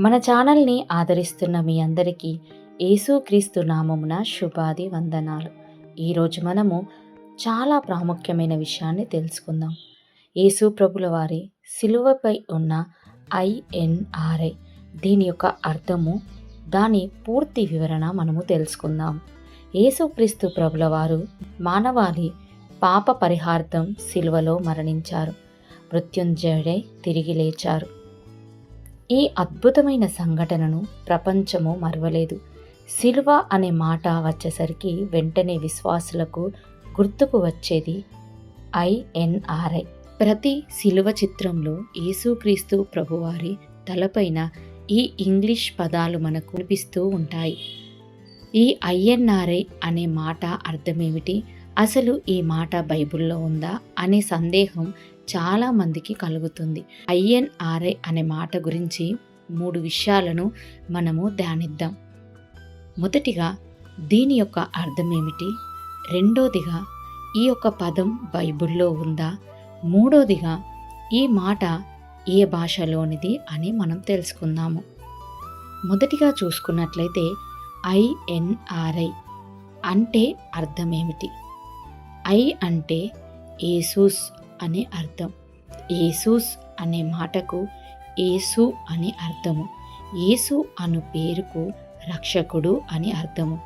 మన ఛానల్ని ఆదరిస్తున్న మీ అందరికీ యేసుక్రీస్తు నామమున శుభాది వందనాలు. ఈరోజు మనము చాలా ప్రాముఖ్యమైన విషయాన్ని తెలుసుకుందాం. యేసు ప్రభుల వారి సిలువపై ఉన్న ఐఎన్ఆర్ఐ దీని యొక్క అర్థము దాని పూర్తి వివరణ మనము తెలుసుకుందాం. యేసుక్రీస్తు ప్రభుల వారు మానవాళి పాప పరిహార్థం సిలువలో మరణించారు. మృత్యుంజయుడే తిరిగి లేచారు. ఈ అద్భుతమైన సంఘటనను ప్రపంచము మరవలేదు. సిలువ అనే మాట వచ్చేసరికి వెంటనే విశ్వాసులకు గుర్తుకు వచ్చేది ఐఎన్ఆర్ఐ ప్రతి సిలువ చిత్రంలో యేసుక్రీస్తు ప్రభువారి తలపైన ఈ ఇంగ్లీష్ పదాలు మనకు కనిపిస్తూ ఉంటాయి. ఈ ఐఎన్ఆర్ఐ అనే మాట అర్థమేమిటి? అసలు ఈ మాట బైబిల్లో ఉందా అనే సందేహం చాలా మందికి కలుగుతుంది. ఐఎన్ఆర్ఐ అనే మాట గురించి మూడు విషయాలను మనము ధ్యానిద్దాం. మొదటిగా దీని యొక్క అర్థం ఏమిటి రెండోదిగా ఈ యొక్క పదం బైబిల్లో ఉందా? మూడోదిగా ఈ మాట ఏ భాషలోనిది అని మనం తెలుసుకుందాము. మొదటిగా చూసుకున్నట్లయితే ఐఎన్ఆర్ఐ అంటే అర్థం ఏమిటి ఐ అంటే ఏసూస్ అనే అర్థం. ఏసూస్ అనే మాటకు ఏసు అని అర్థము. ఏసు అను పేరుకు రక్షకుడు అని అర్థము.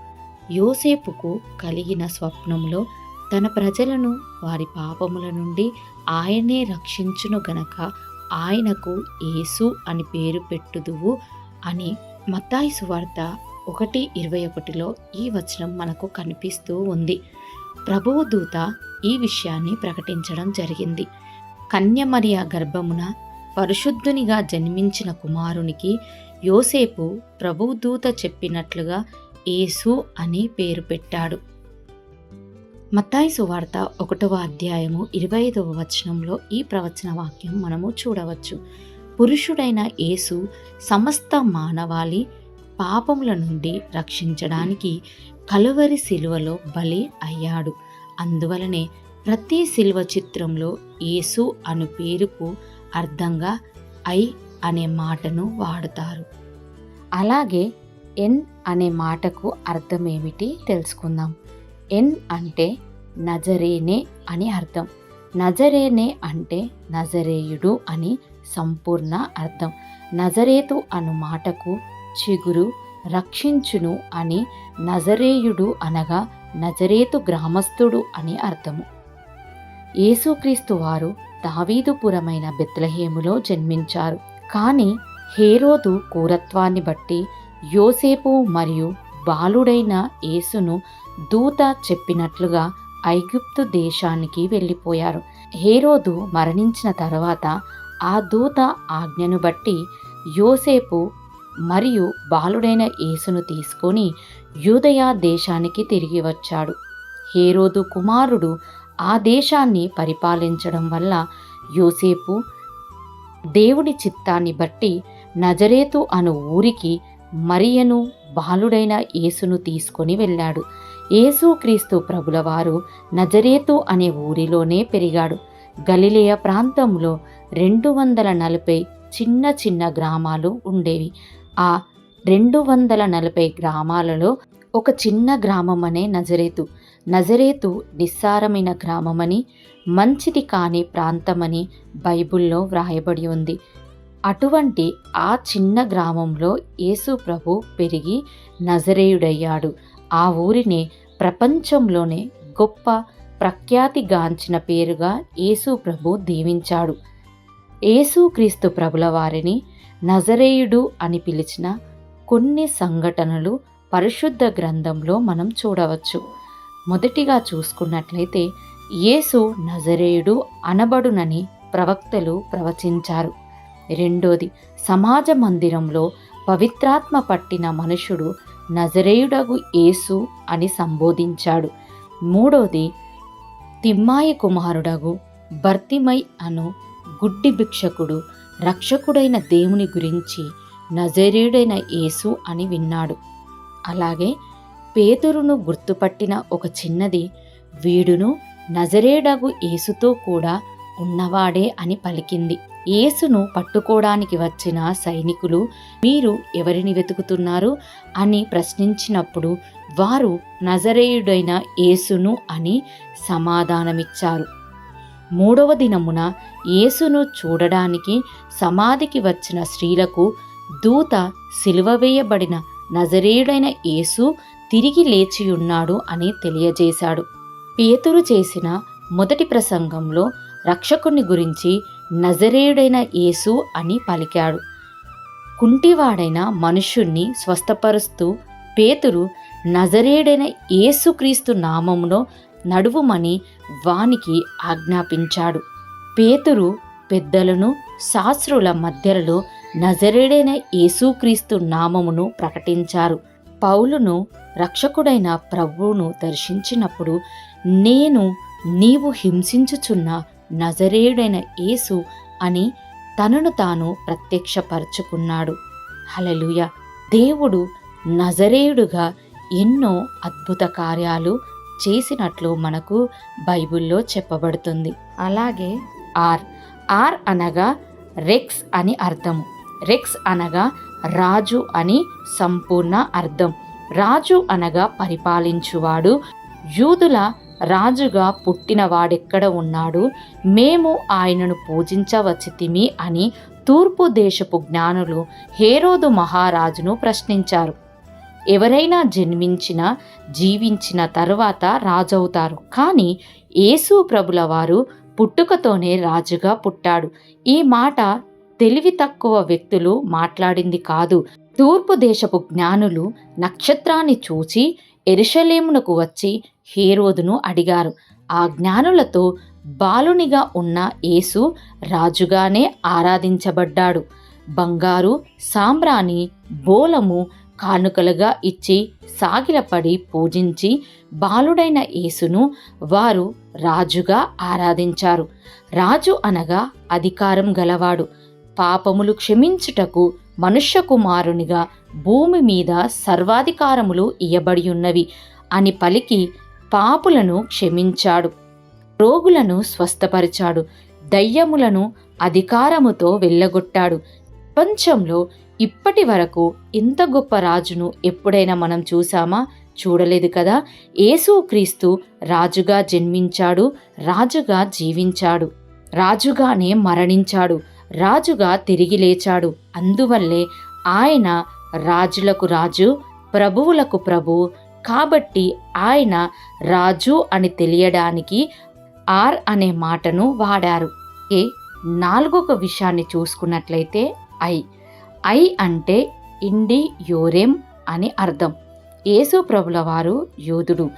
యోసేపుకు కలిగిన స్వప్నంలో తన ప్రజలను వారి పాపముల నుండి ఆయనే రక్షించును గనక ఆయనకు యేసు అని పేరు పెట్టుదువు అని మత్తాయి సువార్త ఒకటి ఇరవై ఒకటిలో ఈ వచనం మనకు కనిపిస్తూ ఉంది. ప్రభువు దూత ఈ విషయాన్ని ప్రకటించడం జరిగింది. కన్యమరియ గర్భమున పరిశుద్ధునిగా జన్మించిన కుమారునికి యోసేపు ప్రభుదూత చెప్పినట్లుగా యేసు అని పేరు పెట్టాడు. మత్తాయి సువార్త ఒకటవ అధ్యాయము ఇరవై ఐదవ వచనంలో ఈ ప్రవచన వాక్యం మనము చూడవచ్చు. పురుషుడైన యేసు సమస్త మానవాళి పాపముల నుండి రక్షించడానికి కలువరి శిలువలో బలి అయ్యాడు. అందువలనే ప్రతి శిల్వ చిత్రంలో యేసు అను పేరుకు అర్థంగా ఐ అనే మాటను వాడుతారు. అలాగే ఎన్ అనే మాటకు అర్థం ఏమిటి తెలుసుకుందాం. ఎన్ అంటే నజరేనే అని అర్థం. నజరేనే అంటే నజరేయుడు అని సంపూర్ణ అర్థం. నజరేతు అను మాటకు చిగురు రక్షించును అని నజరేయుడు అనగా నజరేతు గ్రామస్థుడు అని అర్థము. యేసుక్రీస్తు వారు దావీదుపురమైన బెత్లహేములో జన్మించారు. కానీ హేరోదు కూరత్వాన్ని బట్టి యోసేపు మరియు బాలుడైన యేసును దూత చెప్పినట్లుగా ఐగుప్తు దేశానికి వెళ్ళిపోయారు. హేరోదు మరణించిన తర్వాత ఆ దూత ఆజ్ఞను బట్టి యోసేపు మరియు బాలుడైన యేసును తీసుకొని యూదయ దేశానికి తిరిగి వచ్చాడు. హేరోదు కుమారుడు ఆ దేశాన్ని పరిపాలించడం వల్ల యోసేపు దేవుడి చిత్తాన్ని బట్టి నజరేతు అను ఊరికి మరియను బాలుడైన యేసును తీసుకొని వెళ్ళాడు. యేసుక్రీస్తు ప్రభులవారు నజరేతు అనే ఊరిలోనే పెరిగాడు. గలిలేయ ప్రాంతంలో రెండు వందల నలభై చిన్న చిన్న గ్రామాలు ఉండేవి. ఆ రెండు వందల నలభై గ్రామాలలో ఒక చిన్న గ్రామం అనే నజరేతు. నజరేతు నిస్సారమైన గ్రామమని మంచిది కాని ప్రాంతమని బైబిల్లో వ్రాయబడి ఉంది. అటువంటి ఆ చిన్న గ్రామంలో యేసు ప్రభు పెరిగి నజరేయుడయ్యాడు. ఆ ఊరిని ప్రపంచంలోనే గొప్ప ప్రఖ్యాతిగాంచిన పేరుగా యేసు ప్రభు దీవించాడు. యేసుక్రీస్తు ప్రభుల వారిని నజరేయుడు అని పిలిచిన కొన్ని సంఘటనలు పరిశుద్ధ గ్రంథంలో మనం చూడవచ్చు. మొదటిగా చూసుకున్నట్లయితే యేసు నజరేయుడు అనబడునని ప్రవక్తలు ప్రవచించారు. రెండోది సమాజ మందిరంలో పవిత్రాత్మ పట్టిన మనుషుడు నజరేయుడగు యేసు అని సంబోధించాడు. మూడోది తిమ్మాయి కుమారుడగు భర్తిమై అను గుడ్డి భిక్షకుడు రక్షకుడైన దేవుని గురించి నజరేయుడైన యేసు అని విన్నాడు. అలాగే పేతురును గుర్తుపట్టిన ఒక చిన్నది వీడును నజరేడగు యేసుతో కూడా ఉన్నవాడే అని పలికింది. యేసును పట్టుకోవడానికి వచ్చిన సైనికులు మీరు ఎవరిని వెతుకుతున్నారు అని ప్రశ్నించినప్పుడు వారు నజరేయుడైన యేసును అని సమాధానమిచ్చారు. మూడవ దినమున యేసును చూడడానికి సమాధికి వచ్చిన స్త్రీలకు దూత సిలువ వేయబడిన నజరేయుడైన యేసు తిరిగి లేచియున్నాడు అని తెలియజేశాడు. పేతురు చేసిన మొదటి ప్రసంగంలో రక్షకుని గురించి నజరేయుడైన యేసు అని పలికాడు. కుంటివాడైన మనుష్యుణ్ణి స్వస్థపరుస్తూ పేతురు నజరేయుడైన యేసుక్రీస్తు నామంలో నడువుమని వానికి ఆజ్ఞాపించాడు. పేతురు పెద్దలను శాస్త్రుల మధ్యలో నజరేడైన యేసుక్రీస్తు నామమును ప్రకటించారు. పౌలును రక్షకుడైన ప్రభువును దర్శించినప్పుడు నేను నీవు హింసించుచున్న నజరేయుడైన యేసు అని తనను తాను ప్రత్యక్షపరచుకున్నాడు. హలలుయ దేవుడు నజరేయుడుగా ఎన్నో అద్భుత కార్యాలు చేసినట్లు మనకు బైబిల్లో చెప్పబడుతుంది. అలాగే ఆర్. ఆర్ అనగా రెక్స్ అని అర్థం రెక్స్ అనగా రాజు అని సంపూర్ణ అర్థం. రాజు అనగా పరిపాలించువాడు. యూదుల రాజుగా పుట్టినవాడెక్కడ ఉన్నాడు? మేము ఆయనను పూజించవచ్చితిమి అని తూర్పు దేశపు జ్ఞానులు హేరోదు మహారాజును ప్రశ్నించారు. ఎవరైనా జన్మించిన జీవించిన తరువాత రాజవుతారు. కానీ యేసు ప్రభుల వారు పుట్టుకతోనే రాజుగా పుట్టాడు. ఈ మాట తెలివి తక్కువ వ్యక్తులు మాట్లాడింది కాదు. తూర్పు దేశపు జ్ఞానులు నక్షత్రాన్ని చూచి ఎరుషలేమునకు వచ్చి హేరోదును అడిగారు. ఆ జ్ఞానులతో బాలునిగా ఉన్న యేసు రాజుగానే ఆరాధించబడ్డాడు. బంగారు సాంబ్రాణి బోలము కానుకలుగా ఇచ్చి సాగిలపడి పూజించి బాలుడైన యేసును వారు రాజుగా ఆరాధించారు. రాజు అనగా అధికారం గలవాడు. పాపములు క్షమించుటకు మనుష్య కుమారునిగా భూమి మీద సర్వాధికారములు ఇయ్యబడి ఉన్నవి అని పలికి పాపులను క్షమించాడు. రోగులను స్వస్థపరిచాడు. దయ్యములను అధికారముతో వెళ్ళగొట్టాడు ప్రపంచంలో ఇప్పటి వరకు ఇంత గొప్ప రాజును ఎప్పుడైనా మనం చూసామా చూడలేదు కదా. యేసుక్రీస్తు రాజుగా జన్మించాడు రాజుగా జీవించాడు రాజుగానే మరణించాడు రాజుగా తిరిగి లేచాడు. అందువల్లే ఆయన రాజులకు రాజు ప్రభువులకు ప్రభు కాబట్టి ఆయన రాజు అని తెలియడానికి ఆర్ అనే మాటను వాడారు. ఏ నాలుగొక విషయాన్ని చూసుకున్నట్లయితే ఐ. ఐ అంటే ఇండి యోరేం అని అర్థం. యేసు ప్రభుల వారు యూదుడు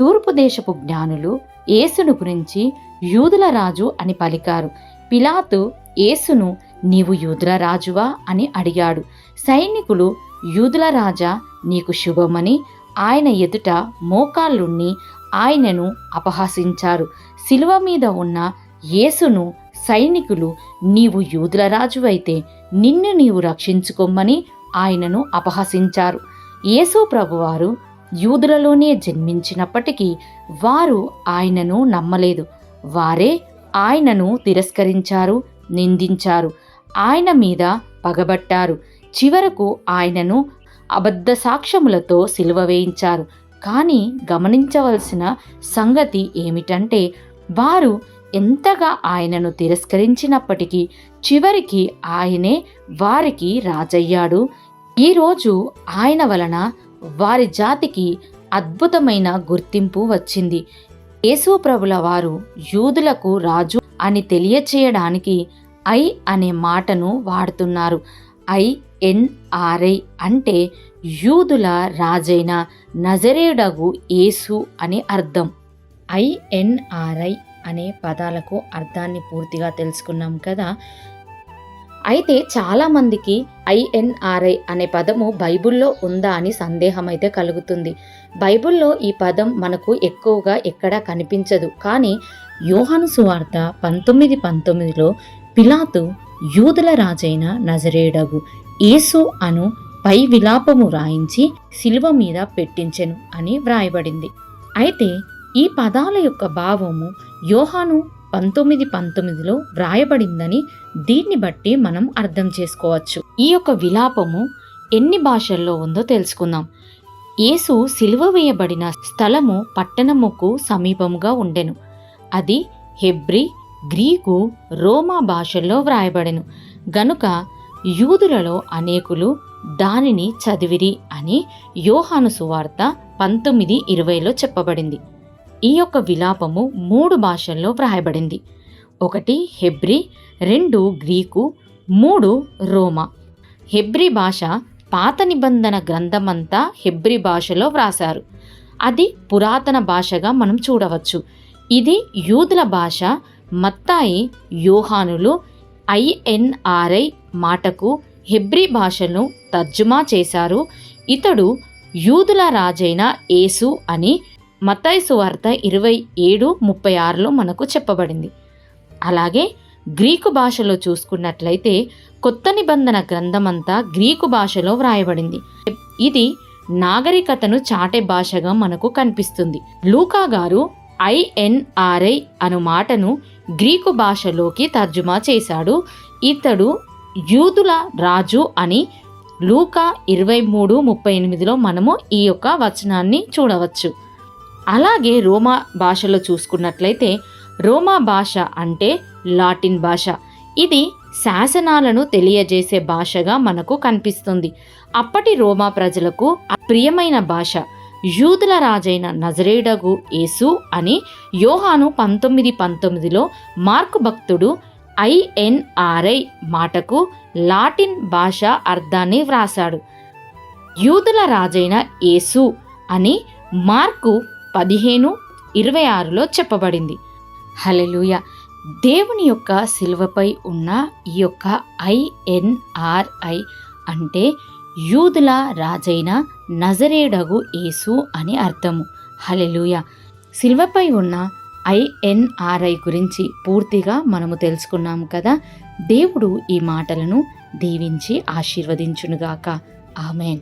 తూర్పు దేశపు జ్ఞానులు యేసును గురించి యూదుల రాజు అని పలికారు. పిలాతు యేసును నీవు యూదుల రాజువా? అని అడిగాడు. సైనికులు యూదుల రాజా నీకు శుభమని ఆయన ఎదుట మోకాళ్ళుణ్ణి ఆయనను అపహసించారు. శిలువ మీద ఉన్న యేసును సైనికులు నీవు యూదుల రాజువైతే నిన్ను నీవు రక్షించుకోమని ఆయనను అపహసించారు. యేసు ప్రభువారు యూదులలోనే జన్మించినప్పటికీ వారు ఆయనను నమ్మలేదు. వారే ఆయనను తిరస్కరించారు నిందించారు ఆయన మీద పగబట్టారు చివరకు ఆయనను అబద్ధ సాక్ష్యములతో సిలువ వేయించారు. కానీ గమనించవలసిన సంగతి ఏమిటంటే వారు ఎంతగా ఆయనను తిరస్కరించినప్పటికీ చివరికి ఆయనే వారికి రాజయ్యాడు. ఈరోజు ఆయన వలన వారి జాతికి అద్భుతమైన గుర్తింపు వచ్చింది. యేసు ప్రభుల వారు యూదులకు రాజు అని తెలియచేయడానికి ఐ అనే మాటను వాడుతున్నారు. ఐ ఎన్ఆర్ఐ అంటే యూదుల రాజైన నజరేడగు యేసు అని అర్థం. ఐఎన్ఆర్ఐ అనే పదాలకు అర్థాన్ని పూర్తిగా తెలుసుకున్నాం కదా. అయితే చాలామందికి ఐఎన్ఆర్ఐ అనే పదము బైబిల్లో ఉందా అని సందేహం అయితే కలుగుతుంది. బైబిల్లో ఈ పదం మనకు ఎక్కువగా ఎక్కడా కనిపించదు. కానీ యోహాను సువార్త పంతొమ్మిది పంతొమ్మిదిలో పిలాతు యూదుల రాజైన నజరేడగు యేసు అను పై విలాపము రాయించి శిలువ మీద పెట్టించెను అని వ్రాయబడింది. అయితే ఈ పదాల యొక్క భావము యోహాను పంతొమ్మిది పంతొమ్మిదిలో వ్రాయబడిందని దీన్ని బట్టి మనం అర్థం చేసుకోవచ్చు. ఈ యొక్క విలాపము ఎన్ని భాషల్లో ఉందో తెలుసుకుందాం. యేసు సిలువ వేయబడిన స్థలము పట్టణముకు సమీపముగా ఉండెను. అది హెబ్రి గ్రీకు రోమా భాషల్లో వ్రాయబడెను. గనుక యూదులలో అనేకులు దానిని చదివిరి అని యోహాను సువార్త పంతొమ్మిది ఇరవైలో చెప్పబడింది. ఈ యొక్క విలాపము మూడు భాషల్లో వ్రాయబడింది. ఒకటి హెబ్రి రెండు గ్రీకు మూడు రోమా. హెబ్రి భాష పాత నిబంధన గ్రంథమంతా హెబ్రి భాషలో వ్రాసారు అది పురాతన భాషగా మనం చూడవచ్చు. ఇది యూదుల భాష మత్తాయి యోహానులు ఐఎన్ఆర్ఐ మాటకు హెబ్రి భాషను తర్జుమా చేశారు. ఇతడు యూదుల రాజైన యేసు అని మత్తయి సువార్త ఇరవై ఏడు ముప్పై ఆరులో మనకు చెప్పబడింది. అలాగే గ్రీకు భాషలో చూసుకున్నట్లయితే కొత్త నిబంధన గ్రంథమంతా గ్రీకు భాషలో వ్రాయబడింది. ఇది నాగరికతను చాటే భాషగా మనకు కనిపిస్తుంది. లూకా గారు ఐఎన్ఆర్ఐ అను మాటను గ్రీకు భాషలోకి తర్జుమా చేశాడు. ఇతడు యూదుల రాజు అని లూకా ఇరవై మూడు ముప్పై ఎనిమిదిలో మనము ఈ యొక్క వచనాన్ని చూడవచ్చు. అలాగే రోమా భాషలో చూసుకున్నట్లయితే రోమా భాష అంటే లాటిన్ భాష. ఇది శాసనాలను తెలియజేసే భాషగా మనకు కనిపిస్తుంది. అప్పటి రోమా ప్రజలకు ప్రియమైన భాష యూదుల రాజైన నజరేడగు యేసు అని యోహాను పంతొమ్మిది పంతొమ్మిదిలో మార్కు భక్తుడు ఐఎన్ఆర్ఐ మాటకు లాటిన్ భాష అర్థాన్ని వ్రాసాడు యూదుల రాజైన యేసు అని మార్కు పదిహేను ఇరవై ఆరులో చెప్పబడింది. హలెలుయ దేవుని యొక్క శిల్వపై ఉన్న ఈ యొక్క ఐఎన్ఆర్ఐ అంటే యూదుల రాజైన నజరేడగు యేసు అని అర్థము. హలెలుయ శిల్వపై ఉన్న ఐఎన్ఆర్ఐ గురించి పూర్తిగా మనము తెలుసుకున్నాము కదా. దేవుడు ఈ మాటలను దీవించి ఆశీర్వదించునుగాక. ఆమెన్.